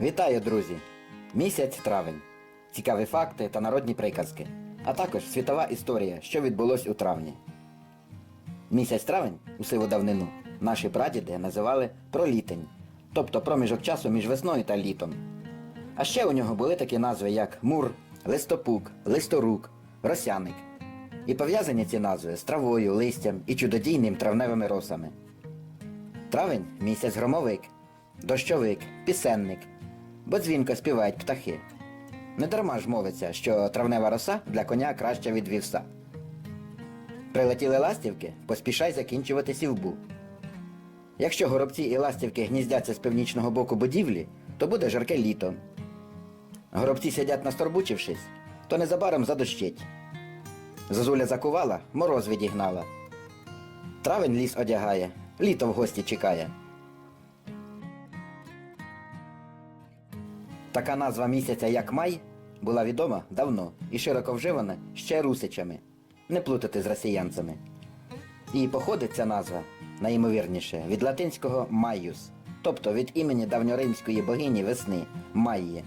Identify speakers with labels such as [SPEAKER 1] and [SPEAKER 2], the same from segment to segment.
[SPEAKER 1] Вітаю, друзі! Місяць травень. Цікаві факти та народні приказки, а також світова історія, що відбулось у травні. Місяць травень у сиву давнину наші прадіди називали пролітень, тобто проміжок часу між весною та літом. А ще у нього були такі назви, як мур, листопук, листорук, росяник. І пов'язані ці назви з травою, листям і чудодійним травневими росами. Травень місяць громовик, дощовик, пісенник, бо дзвінко співають птахи. Недарма ж мовиться, що травнева роса для коня краща від вівса. Прилетіли ластівки, поспішай закінчувати сівбу. Якщо горобці і ластівки гніздяться з північного боку будівлі, то буде жарке літо. Горобці сидять насторбучившись, то незабаром задощить. Зозуля закувала, мороз відігнала. Травень ліс одягає, літо в гості чекає. Така назва місяця, як май, була відома давно і широко вживана ще русичами, не плутати з росіянцями. І походить ця назва, найімовірніше, від латинського майюс, тобто від імені давньоримської богині весни Майї,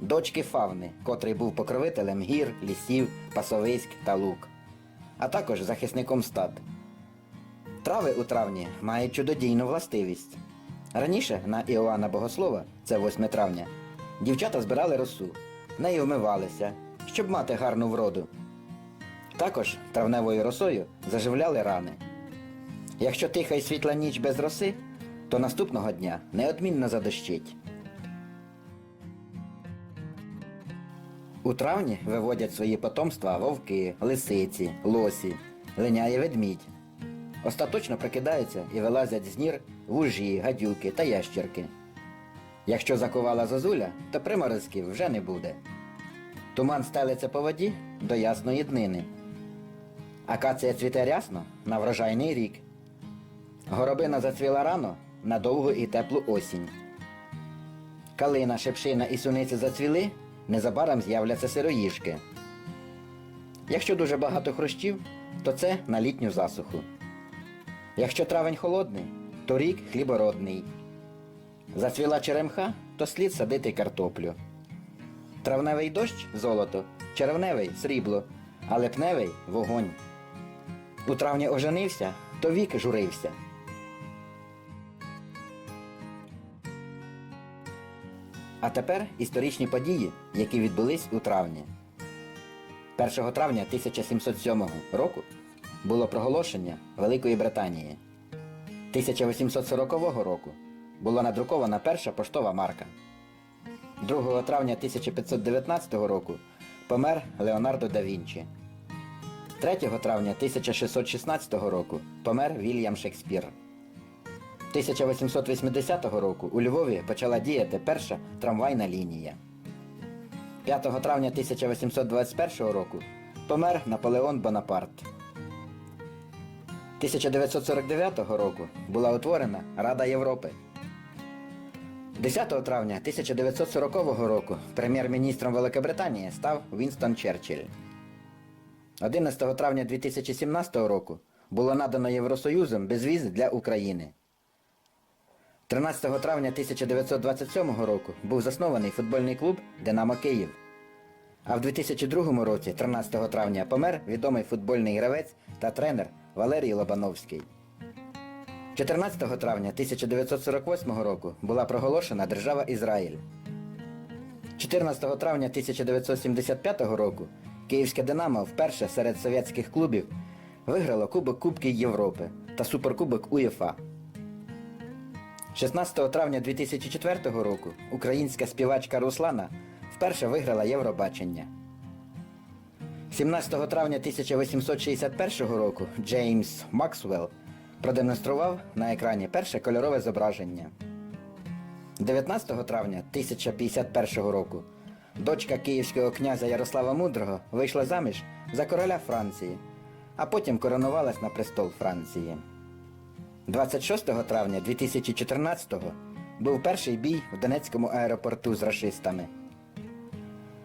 [SPEAKER 1] дочки Фавни, котрий був покровителем гір, лісів, пасовиськ та лук, а також захисником стад. Трави у травні мають чудодійну властивість. Раніше на Іоанна Богослова, це 8 травня, дівчата збирали росу, нею вмивалися, щоб мати гарну вроду. Також травневою росою заживляли рани. Якщо тиха й світла ніч без роси, то наступного дня неодмінно задощить. У травні виводять свої потомства вовки, лисиці, лосі, линяє ведмідь. Остаточно прокидаються і вилазять з нір вужі, гадюки та ящерки. Якщо закувала зозуля, то приморозків вже не буде. Туман стелиться по воді до ясної днини. Акація цвіте рясно на врожайний рік. Горобина зацвіла рано на довгу і теплу осінь. Калина, шепшина і суниці зацвіли, незабаром з'являться сироїжки. Якщо дуже багато хрущів, то це на літню засуху. Якщо травень холодний, то рік хлібородний. Зацвіла черемха, то слід садити картоплю. Травневий дощ золото, червневий срібло, а липневий вогонь. У травні оженився, то вік журився. А тепер історичні події, які відбулись у травні. 1 травня 1707 року було проголошення Великої Британії. 1840 року була надрукована перша поштова марка. 2 травня 1519 року помер Леонардо да Вінчі. 3 травня 1616 року помер Вільям Шекспір. 1880 року у Львові почала діяти перша трамвайна лінія. 5 травня 1821 року помер Наполеон Бонапарт. 1949 року була утворена Рада Європи. 10 травня 1940 року прем'єр-міністром Великобританії став Вінстон Черчилль. 11 травня 2017 року було надано Євросоюзом безвіз для України. 13 травня 1927 року був заснований футбольний клуб Динамо Київ. А в 2002 році, 13 травня, помер відомий футбольний гравець та тренер Валерій Лобановський. 14 травня 1948 року була проголошена держава Ізраїль. 14 травня 1975 року Київське Динамо вперше серед совєтських клубів виграло Кубок Кубки Європи та Суперкубок УЄФА. 16 травня 2004 року українська співачка Руслана вперше виграла Євробачення. 17 травня 1861 року Джеймс Максвелл продемонстрував на екрані перше кольорове зображення. 19 травня 1051 року дочка київського князя Ярослава Мудрого вийшла заміж за короля Франції, а потім коронувалась на престол Франції. 26 травня 2014-го був перший бій в Донецькому аеропорту з рашистами.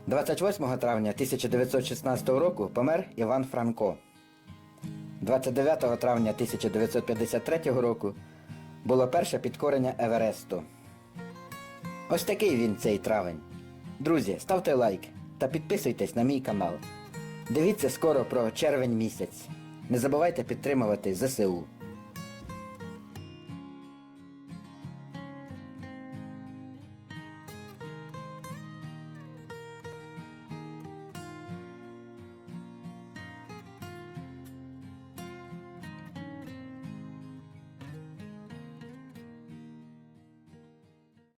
[SPEAKER 1] 28 травня 1916 року помер Іван Франко. 29 травня 1953 року було перше підкорення Евересту. Ось такий він цей травень. Друзі, ставте лайк та підписуйтесь на мій канал. Дивіться скоро про червень місяць. Не забувайте підтримувати ЗСУ.